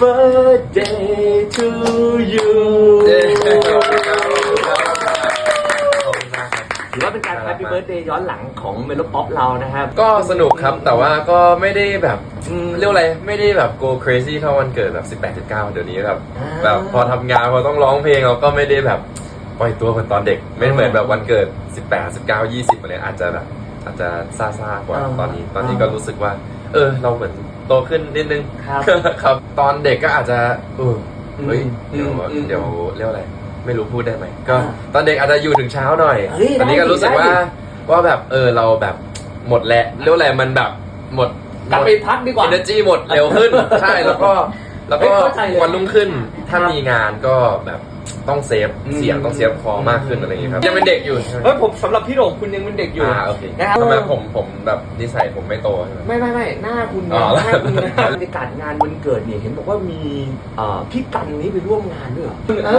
birthday to you เย้ขอบคุณครับขอบคุณมากครับถือว่าเป็นการ Happy Birthday ย้อนหลังของเมโลป๊อปเรานะครับ ก็สนุกครับแต่ว่าก็ไม่ได้แบบอืมเรียกว่าอะไรไม่ได้แบบ go crazy เท่าวันเกิดแบบ 18 19 เดี๋ยวนี้แบบอ่า แบบพอทำงานพอต้องร้องเพลงเราก็ไม่ได้แบบปล่อยตัวเหมือนตอนเด็ก ไม่เหมือนแบบวันเกิด 18 19 20อะไรอาจจะแบบ อาจจะซ่าๆกว่าอ่าตอนนี้ ตอนนี้ก็รู้สึกว่า เออ เราเหมือนโตขึ้นนิดนึง ครับ ครับ ตอนเด็กก็อาจจะเออเฮ้ยอืมเดี๋ยวอืมเดี๋ยวเรียกว่าอะไร ไม่รู้พูดได้ไหมก็ อ่าตอนเด็กอาจจะอยู่ถึงเช้าหน่อยเฮ้ยตอนนี้ก็รู้สึกได้ดิว่าว่าแบบเออเราแบบหมดแล้วเรียกว่าอะไรมันแบบหมดกลับไปพักดีกว่า เอเนอร์จีหมดเร็วขึ้น ใช่แล้วก็แล้วก็เฮ้ยเข้าใจเลย วันรุ่งขึ้นถ้าครับมีงานก็แบบ ต้องเซฟอืมเสียงต้องเซฟคอมากขึ้นอะไรอย่างเงี้ยครับยังเป็นเด็กอยู่ใช่ไหมเฮ้ยผมสำหรับพี่โด่งคุณยังเป็นเด็กอยู่อ่าโอเคนะครับทำไมผมผมแบบนิสัยผมไม่โตใช่ไหม ไม่ไม่ไม่หน้าคุณอ๋นะอหน้าคุณนะบรรยากาศงานวันเกิดเนี่ยเห็นบอกว่ามีเอ่อพี่กันนี้ไปร่วมงานด้วยเหรอ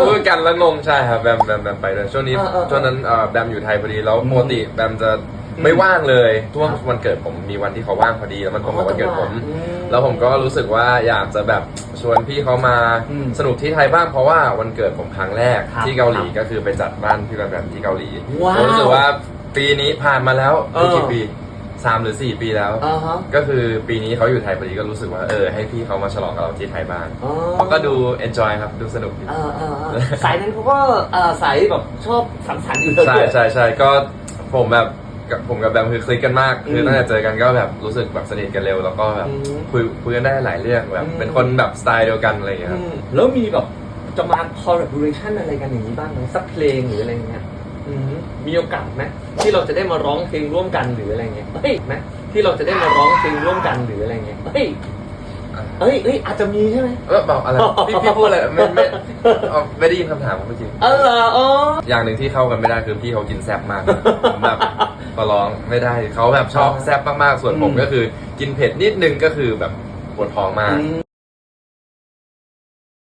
พูดกันแล้วงงใช่ครับแบมแบมแบมไปเลยช่วงนี้เออเออช่วงนั้นเอ่อแบมอยู่ไทยพอดีแล้วอืมปกติแบมจะอืม ไม่ว่างเลยช่วงครับวันเกิดผมมีวันที่เขาว่างพอดีแล้วมันตรงกับวันเกิดผม อืม แล้วผมก็รู้สึกว่าอยากจะแบบชวนพี่เขามาอืมสนุกที่ไทยบ้างเพราะว่าวันเกิดผมครั้งแรกครับที่เกาหลีก็คือไปจัดบ้านพี่แบมแบมที่เกาหลีว้าวผมรู้สึกว่าปีนี้ผ่านมาแล้วเออ กี่ปีสามหรือสี่ปีแล้ว อ่าฮะก็คือปีนี้เขาอยู่ไทยพอดีก็รู้สึกว่าเออให้พี่เขามาฉลองกับเราที่ไทยบ้างอ๋อเขาก็ดู enjoy ครับดูสนุกดี เออเออเออสายนั้นเขาก็เออสายแบบชอบสังสรรค์อยู่แล้วใช่ด้วย ใช่ใช่ก็ผมแบบ กับผมกับแบมคือคลิกกันมาก คือมตั้งแต่เจอกันก็แบบรู้สึกแบบสนิทกันเร็ว แล้วก็แบบอืมคุยคุยกันได้หลายเรื่องแบบอืมเป็นคนแบบสไตล์เดียวกันอะไรอย่างเงี้ยครับอืมแล้วมีแบบจะมา collaboration อะไรกันอย่างนี้บ้างไหมสักเพลงหรืออะไรเงี้ยอืมมีโอกาสไหมที่เราจะได้มาร้องเพลงร่วมกันหรืออะไรเงี้ยเฮ้ยไหมที่เราจะได้มาร้องเพลงร่วมกันหรืออะไรเงี้ยเฮ้ยเฮ้ยเฮ้ยอาจจะมีใช่ไหมเออบอกอะไรพี่พี่พูดอะไรไม่ไม่เอาไม่ได้ยินคำถามผมเมื่อกี้เออเหรออ๋ออย่างหนึ่งที่เข้ากันไม่ได้คือพี่เขากินแซ่บมากผมแบบ ก็ร้องไม่ได้เขาแบบชอบแซ่บมากๆ ส่วนผมอืมก็คือ กินเผ็ดนิดนึงก็คือแบบปวดท้องมากอืม